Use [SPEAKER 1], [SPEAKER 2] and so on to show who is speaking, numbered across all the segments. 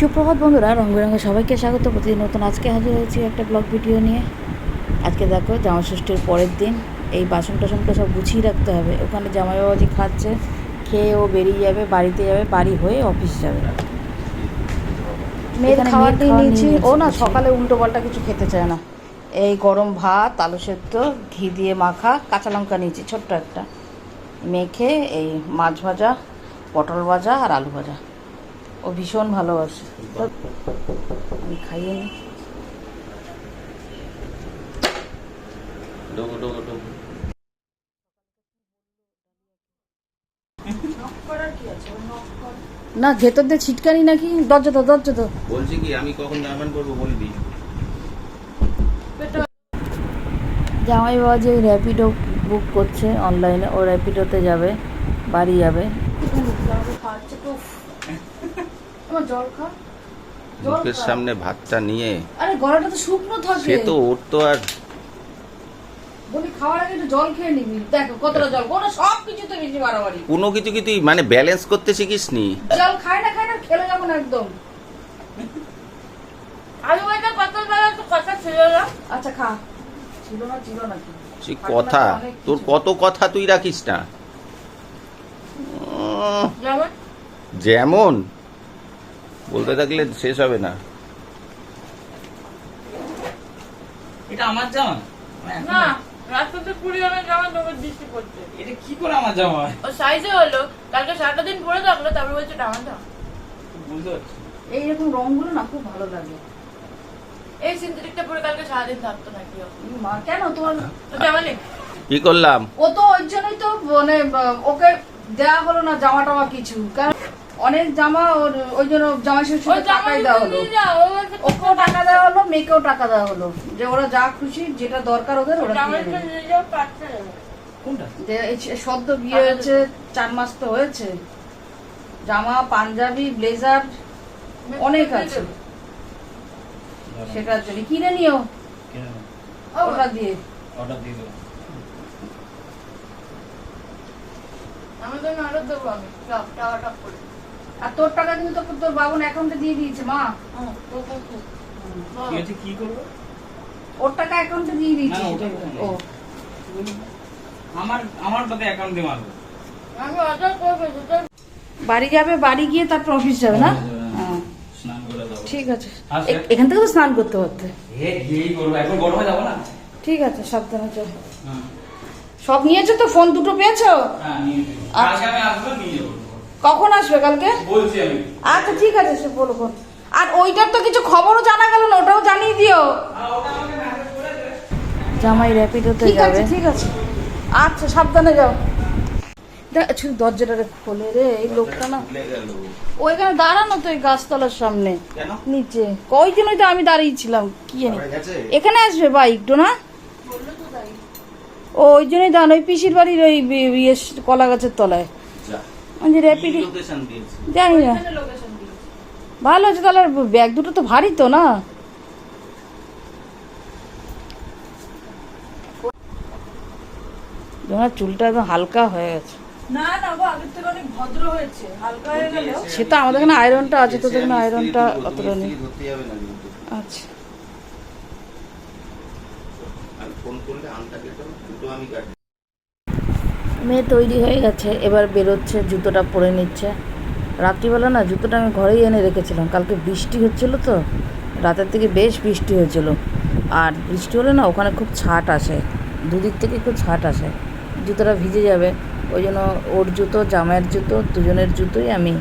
[SPEAKER 1] সুপ্রভাত বন্ধুরা রঙ বেরঙে সবাইকে স্বাগত। প্রতিদিন নতুন আজকে হাজির হয়েছি একটা ব্লগ ভিডিও নিয়ে। আজকে দেখো জামা ষষ্ঠীর পরের দিন। এই বাসন টাসনটা সব গুছিয়ে রাখতে হবে। ওখানে জামাই বাবাজি খাচ্ছে খেয়ে ও বেরিয়ে যাবে বাড়িতে যাবে বাড়ি হয়ে অফিস যাবে। মেয়ের খাবার দিয়ে নিয়েছি। ও না সকালে উল্টো পাল্টা কিছু খেতে চায় না। এই গরম ভাত আলু সেদ্ধ ঘি দিয়ে মাখা কাঁচা লঙ্কা নিয়েছি ছোট্ট একটা। মেখে এই মাছ ভাজা পটল ভাজা আর আলু ভাজা। ও ভীষণ ভালোবাসে। আমি খাইয়ে
[SPEAKER 2] ডোগো
[SPEAKER 1] না ভেতর দিয়ে ছিটকানি নাকি? দরজা তো দরজা তো।
[SPEAKER 2] বলছি কি আমি কখন জার্মান করব বলবি?
[SPEAKER 1] জামাই বাবা যে র্যাপিডো বুক করছে অনলাইনে ও র্যাপিডোতে যাবে বাড়ি যাবে। জল খা।
[SPEAKER 2] মুখের সামনে ভাতটা নিয়ে
[SPEAKER 1] আরে গলাটা তো শুকনো থাকে
[SPEAKER 2] সে তো ওর তো আর
[SPEAKER 1] বলি খাওয়ার আগে একটু জল খেয়ে নিবি। দেখো কতটা জল। কোনো সব কিছুতে বেশি বাড়াবাড়ি।
[SPEAKER 2] কোনো কিছু কি তুই মানে ব্যালেন্স করতে শিখিস নি?
[SPEAKER 1] জল খায় না খায় না খেলে যাব না একদম।
[SPEAKER 3] আলু ভাজা পটল ভাজা তো কথা ছিল না?
[SPEAKER 1] আচ্ছা খা। ছিল না ছিল নাকি
[SPEAKER 2] সে কথা। তোর কত কথা তুই রাখিস না?
[SPEAKER 3] যেমন?
[SPEAKER 2] যেমন? বলতে থাকলে শেষ হবে না।
[SPEAKER 4] এটা আমার জামা?
[SPEAKER 3] না রাস্তাতে কুড়ি জনের জামা তোমার দৃষ্টি পড়ছে।
[SPEAKER 4] এটা কি করে আমার জামা
[SPEAKER 3] ও সাইজে হলো কালকে সারাটা দিন পরে থাকল তারপরে বলছে আমার জামা।
[SPEAKER 4] বুঝতে পারছি।
[SPEAKER 1] এইরকম রংগুলো না খুব ভালো লাগে।
[SPEAKER 3] এই সিনথেটিকটা পরে কালকে সারাদিন থাকতো নাকি?
[SPEAKER 1] মা, কেন তোমার
[SPEAKER 3] তো জামা নেই।
[SPEAKER 2] কি করলাম?
[SPEAKER 1] ও তো ওই জন্যই তো মানে ওকে দেয়া হলো না জামা টামা কিছু। কারণ অনেক জামা ওর ওই জন্য জামা
[SPEAKER 3] ওই
[SPEAKER 1] টাকাই দেওয়া হলো। ওকেও টাকা দেওয়া হলো মেয়েকেও টাকা দেওয়া হলো। যে ওরা যা খুশি যেটা দরকার ওদের ওরা
[SPEAKER 3] জামা
[SPEAKER 1] কিনে নেবে।
[SPEAKER 3] নিয়ে যাও পাচ্ছে। যাবে
[SPEAKER 4] কোনটা?
[SPEAKER 1] যে সদ্য বিয়ে হয়েছে চার মাস তো হয়েছে। জামা পাঞ্জাবি ব্লেজার অনেক আছে। সেটার জন্য কিনে নিও। ওটা দিয়ে।
[SPEAKER 4] অর্ডার দিয়ে দেবো।
[SPEAKER 3] আমি আরও দেবো আমি। টপ টাকা টপ করে
[SPEAKER 1] আর তোর টাকা কিন্তু তোকে তোর বাবন অ্যাকাউন্টে দিয়ে দিয়েছে মা।
[SPEAKER 3] ও, ও, ও।
[SPEAKER 4] কি করব
[SPEAKER 1] ওর টাকা অ্যাকাউন্টে দিয়ে দিয়েছে।
[SPEAKER 4] ওটা
[SPEAKER 1] ও।
[SPEAKER 4] আমার আমার ওটাতে অ্যাকাউন্ট দিয়ে মারবো
[SPEAKER 3] আমি অর্ডার করব সেটা
[SPEAKER 1] বাড়ি যাবে বাড়ি গিয়ে তারপর অফিস যাবে না? হ্যাঁ,
[SPEAKER 4] স্নান
[SPEAKER 1] ঠিক আছে। এখান থেকে তো স্নান করতে পারতে
[SPEAKER 4] হে গিয়েই করব। এখন গরমে যাব না?
[SPEAKER 1] ঠিক আছে সাবধানে চল।
[SPEAKER 4] হ্যাঁ।
[SPEAKER 1] সব নিয়েছো তো? ফোন দুটো পেয়েছ?
[SPEAKER 4] হ্যাঁ
[SPEAKER 1] আচ্ছা।
[SPEAKER 4] আমি আসব নিয়ে যাব।
[SPEAKER 1] কখন আসবে কালকে?
[SPEAKER 4] বলছি আমি।
[SPEAKER 1] আচ্ছা ঠিক আছে সে বলো ফোন আর ওইটার তো কিছু খবরও জানা গেল না ওটাও জানিয়ে দিও। জামাই র্যাপিডোতে
[SPEAKER 3] ঠিক
[SPEAKER 1] যাবে।
[SPEAKER 3] আছে,
[SPEAKER 1] ঠিক আছে। আচ্ছা সাবধানে যাও। দেখ শুধু দরজাটা রে খোলে রে এই লোকটা না। ওইখানে দাঁড়ানো তো এই গাছতলার সামনে।
[SPEAKER 2] কেন?
[SPEAKER 1] নিচে। ওই জন্যই তো আমি দাঁড়িয়েছিলাম কি জানি। এখানে আসবে বাইক তো না ও ওই জন্যই দাঁড়ানো ওই পিসির বাড়ির ওই ইয়ে কলা গাছের তলায়। জানি না ভালো আছে তাহলে ব্যাগ দুটো তো ভারী তো না? তোমার চুলটা একদম হালকা হয়ে গেছে।
[SPEAKER 3] না না গো আগের থেকে অনেক ভদ্র হয়েছে হালকা গেল
[SPEAKER 1] সে তো আমাদের এখানে আয়রনটা আছে তো
[SPEAKER 2] এসে
[SPEAKER 1] এখানে আয়রনটা অতটা নেই। আচ্ছা।
[SPEAKER 2] ফোন করলে আনটা দুটো আমি কাটি
[SPEAKER 1] মেয়ে তৈরি হয়ে গেছে, এবার বেরোচ্ছে, জুতোটা পরে নিচ্ছে। রাত্রিবেলা না, জুতোটা আমি ঘরেই এনে রেখেছিলাম। কালকে বৃষ্টি হচ্ছিল তো, রাতের থেকে বেশ বৃষ্টি হয়েছিল। আর বৃষ্টি হলে না, ওখানে খুব ছাট আসে। দুদিক থেকে খুব ছাট আসে। জুতোটা ভিজে যাবে। ওই জন্য ওর জুতো, জামাইয়ের জুতো, দুজনের জুতোই আমি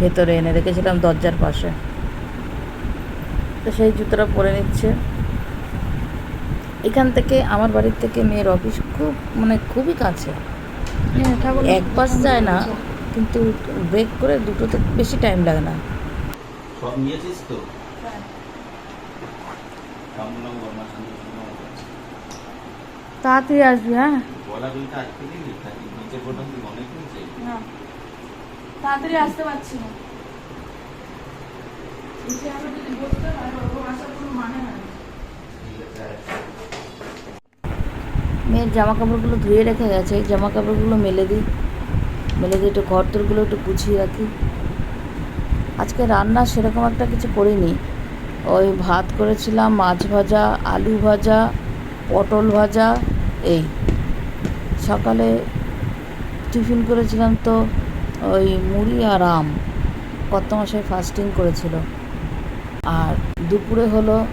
[SPEAKER 1] ভেতরে এনে রেখেছিলাম দরজার পাশে। তো সেই জুতোটা পরে নিচ্ছে। এখান থেকে, আমার বাড়ির থেকে মেয়ের অফিস খুব মানে খুবই কাছে। এক পাশ যায় না কিন্তু ব্রেক করে দুটোতে বেশি টাইম লাগে না।
[SPEAKER 2] সব নিয়েছিস তো? শান্তি
[SPEAKER 1] তাড়াতাড়ি আসবি হ্যাঁ?
[SPEAKER 3] তাড়াতাড়ি আসতে পারছি না। এসে যদি বসতে হয় আসার কোনো মানে হয় না।
[SPEAKER 2] ঠিক আছে
[SPEAKER 1] মেয়ের জামা কাপড়গুলো ধুয়ে রেখে গেছে জামা কাপড়গুলো মেলে দিই। মেলে দিয়ে একটু ঘরতরগুলো একটু গুছিয়ে রাখি। আজকে রান্না সেরকম একটা কিছু করিনি। ওই ভাত করেছিলাম, মাছ ভাজা, আলু ভাজা, পটল ভাজা, এই। সকালে টিফিন করেছিলাম তো ওই মুড়ি আর আম। কত মাসে ফাস্টিং করেছিল। আর দুপুরে হলো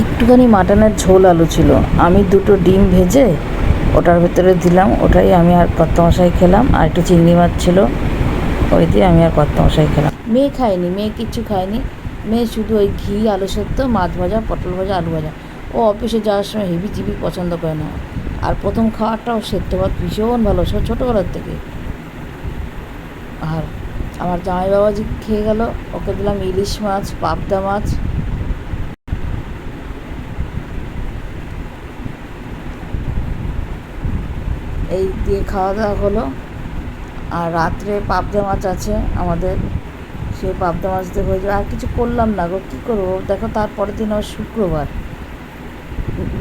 [SPEAKER 1] একটুখানি মাটনের ঝোল আলু ছিল। আমি দুটো ডিম ভেজে ওটার ভেতরে দিলাম, ওটাই আমি আর কত মশাই খেলাম, আর একটু চিংড়ি মাছ ছিল, ওই দিয়ে আমি আর কত মশাই খেলাম। মেয়ে খায়নি, মেয়ে কিচ্ছু খায়নি। মেয়ে শুধু ওই ঘি, আলু সেদ্ধ, মাছ ভাজা, পটল ভাজা, আলু ভাজা। ও অফিসে যাওয়ার সময় হেভি জিবি পছন্দ করে না। আর প্রথম খাওয়াটাও সেদ্ধ ভাত ভীষণ ভালো, সে ছোটোবেলার থেকে। আর আমার জামাই বাবাজি খেয়ে গেল, ওকে দিলাম ইলিশ মাছ, পাবদা মাছ এই দিয়ে খাওয়া দাওয়া হলো। আর রাত্রে পাবদা মাছ আছে আমাদের। সেই পাবদা মাছ দিয়ে হয়ে যাবে। আর কিছু করলাম না গো কী করব? দেখো তারপরের দিন আবার শুক্রবার।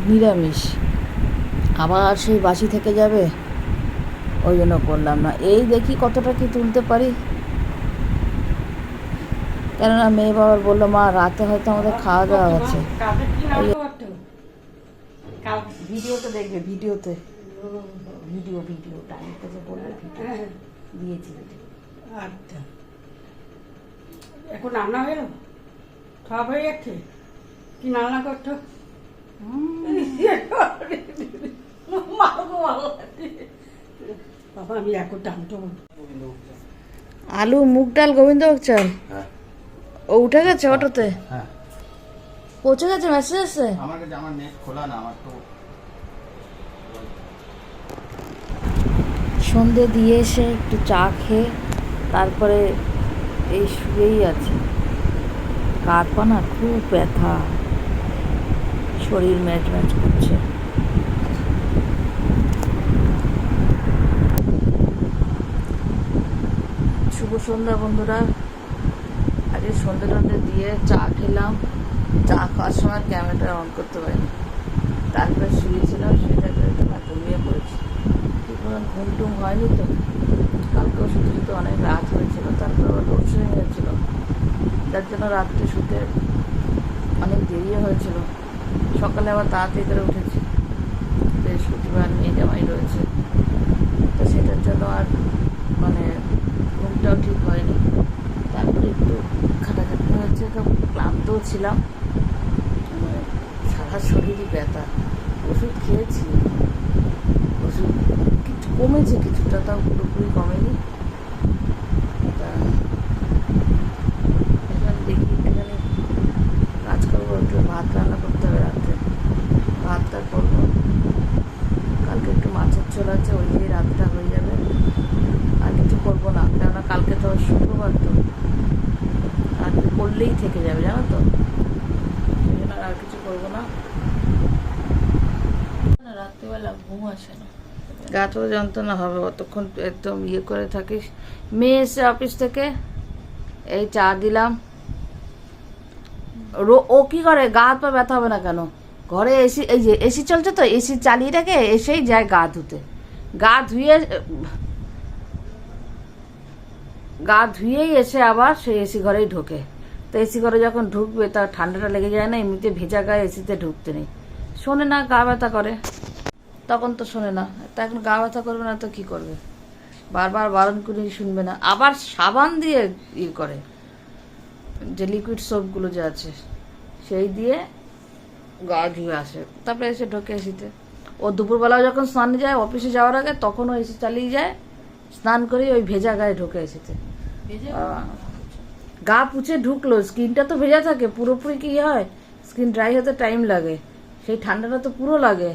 [SPEAKER 1] নিরামিষ। আবার সেই বাসি থেকে যাবে? ওই জন্য করলাম না। এই দেখি কতটা কি তুলতে পারি। কেননা মেয়ে বাবার বলল মা রাতে হয়তো আমাদের খাওয়া দাওয়া আছে ভিডিওতে দেখবে ভিডিওতে। ভিডিও ভিডিও টাইম বলবে ভিডিও দিয়েছি
[SPEAKER 5] আচ্ছা। এখন রান্না হয়ে গেল? সব হয়ে যাচ্ছে? কি রান্না করছ? বাবা আমি এখন টানতো
[SPEAKER 1] আলু মুগ ডাল গোবিন্দভোগ চাল?
[SPEAKER 2] হ্যাঁ।
[SPEAKER 1] ও উঠে গেছে অটোতে?
[SPEAKER 2] হ্যাঁ।
[SPEAKER 1] পৌঁছে গেছে মেসেজ এসছে?
[SPEAKER 2] আমার কাছে আমার নেট খোলা না আমার তো
[SPEAKER 1] সন্ধে দিয়ে এসে একটু চা খেয়ে তারপরে এই শুয়েই আছে। পা খুব ব্যথা। শরীর ম্যাচ ম্যাচ করছে। শুভ সন্ধ্যা বন্ধুরা। আজকে সন্ধ্যে টন্ধে দিয়ে চা খেলাম। চা খাওয়ার সময় ক্যামেরাটা অন করতে পারিনি। তারপরে শুয়েছিলাম সেটা ঘুমিয়ে পড়েছি ঠিক মতন ঘুম টুম হয়নি তো। কালকেও শুতে শুতে অনেক রাত হয়েছিল, তারপরে লোডশেডিং হয়েছিল। যার জন্য রাত্রে শুতে অনেক দেরি হয়েছিল। সকালে আবার তাড়াতাড়ি করে উঠেছি। বৃহস্পতিবার মেয়ে জামাই রয়েছে। তো সেটার জন্য আর মানে ঘুমটাও ঠিক হয়নি। তারপরে একটু খাটাখাটি হয়েছে, তো ক্লান্তও ছিলাম। মানে সারা শরীরই ব্যথা। ওষুধ খেয়েছি। ওষুধ কমেছে কিছুটা, তাও পুরোপুরি কমেনি। তা, এখন দেখি একটুখানি কাজ করব, একটু ভাত রান্না করতে হবে রাত্রে। ভাতটা করব। কালকে একটু মাছের ঝোল আছে, ওই দিয়ে রাতটা হয়ে যাবে। আর কিছু করব না। কেননা কালকে তো শুক্রবার তো। আর করলেই থেকে যাবে জানো তো সেই জন্য আর কিছু করব না
[SPEAKER 3] রাত্রিবেলা ঘুম
[SPEAKER 1] গা তো যন্ত্রণা হবে, অতক্ষণ একদম ইয়ে করে থাকিস। মেয়ে এসে অফিস থেকে এই চা দিলাম। ও কি করে? গা হাত পা ব্যথা হবে না কেন? ঘরে এসি, এই যে এসি চলছে তো, এসি চালিয়ে রেখে এসেই যায় গা ধুতে। গা ধুয়ে, গা ধুয়েই এসে আবার সেই এসি ঘরেই ঢোকে। তো এসি ঘরে যখন ঢুকবে, তার ঠান্ডাটা লেগে যায় না, এমনিতে ভেজা গায়ে এসিতে ঢুকতে নেই। শোনে না, গা ব্যথা করে। তখন তো শোনে না। তা এখন গা ব্যথা করবে না তো কি করবে? বারবার বারণ করে শুনবে না। আবার সাবান দিয়ে ই করে। যে লিকুইড সোপগুলো যে আছে সেই দিয়ে গা ধুয়ে আসে। তারপরে এসে ঢোকে এসিতে ও দুপুরবেলা যখন স্নানে যায় অফিসে যাওয়ার আগে তখনও এসি চালিয়ে যায় স্নান করে ওই ভেজা গায়ে ঢোকে এসিতে গা পুছে ঢুকলো স্কিনটা তো ভেজা থাকে পুরোপুরি কি হয়? স্কিন ড্রাই হতে টাইম লাগে। সেই ঠান্ডাটা তো পুরো লাগে।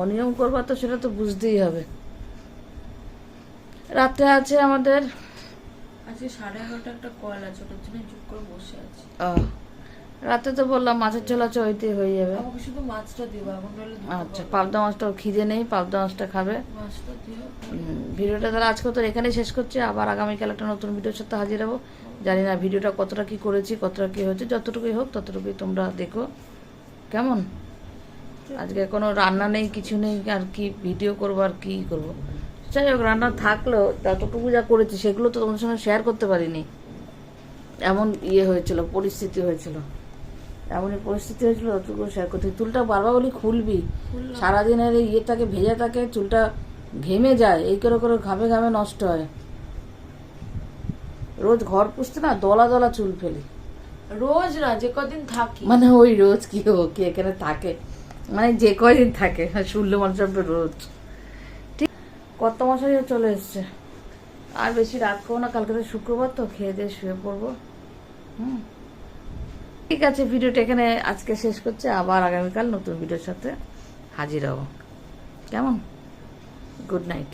[SPEAKER 1] অনিয়ম করবা তো সেটা তো বুঝতেই হবে। রাতে আছে আমাদের
[SPEAKER 3] আজকে সাড়ে এগারোটা একটা কল আছে ওটার জন্য চুপ করে বসে আছি।
[SPEAKER 1] রাতে তো বললাম মাছের আছে ওইতে হয়ে যাবে।
[SPEAKER 3] আমাকে শুধু মাছটা দিও এখন
[SPEAKER 1] আচ্ছা পাবদা মাছটা খিদে নেই পাবদা মাছটা খাবে।
[SPEAKER 3] মাছটা দিও।
[SPEAKER 1] ভিডিওটা তাহলে আজকে তো এখানে শেষ করছি আবার আগামীকাল একটা নতুন ভিডিওর সাথে হাজির হব। জানি না ভিডিওটা কতটা কি করেছি কতটা কি হয়েছে যতটুকুই হোক ততটুকুই তোমরা দেখো। কেমন? আজকে কোনো রান্না নেই কিছু নেই আর কি ভিডিও করব আর কি করব। যাই হোক রান্না থাকলেও যতটুকু যা করেছি সেগুলো তো তোমাদের সঙ্গে শেয়ার করতে পারিনি। এমন ইয়ে হয়েছিল পরিস্থিতি হয়েছিল। এমনই পরিস্থিতি হয়েছিল ততটুকু শেয়ার করতে চুলটা বারবার বলি খুলবি। সারাদিনের এই ইয়েটাকে ভেজা থাকে চুলটা ঘেমে যায় এই করে করে ঘামে ঘামে নষ্ট হয়। রোজ ঘর পুষতে না দলা দলা চুল ফেলি।
[SPEAKER 3] রোজ না যে কদিন থাকি।
[SPEAKER 1] মানে ওই রোজ কি ও কি এখানে থাকে। মানে যে কয়দিন থাকে মানুষ ভাববে রোজ ঠিক কত মশাই চলে এসছে। আর বেশি রাত করব না, কালকে তো শুক্রবার তো, খেয়ে দিয়ে শুয়ে পড়ব। হুম। ঠিক আছে, ভিডিওটা এখানে আজকে শেষ করছে, আবার আগামীকাল নতুন ভিডিওর সাথে হাজির হব। কেমন? Good night.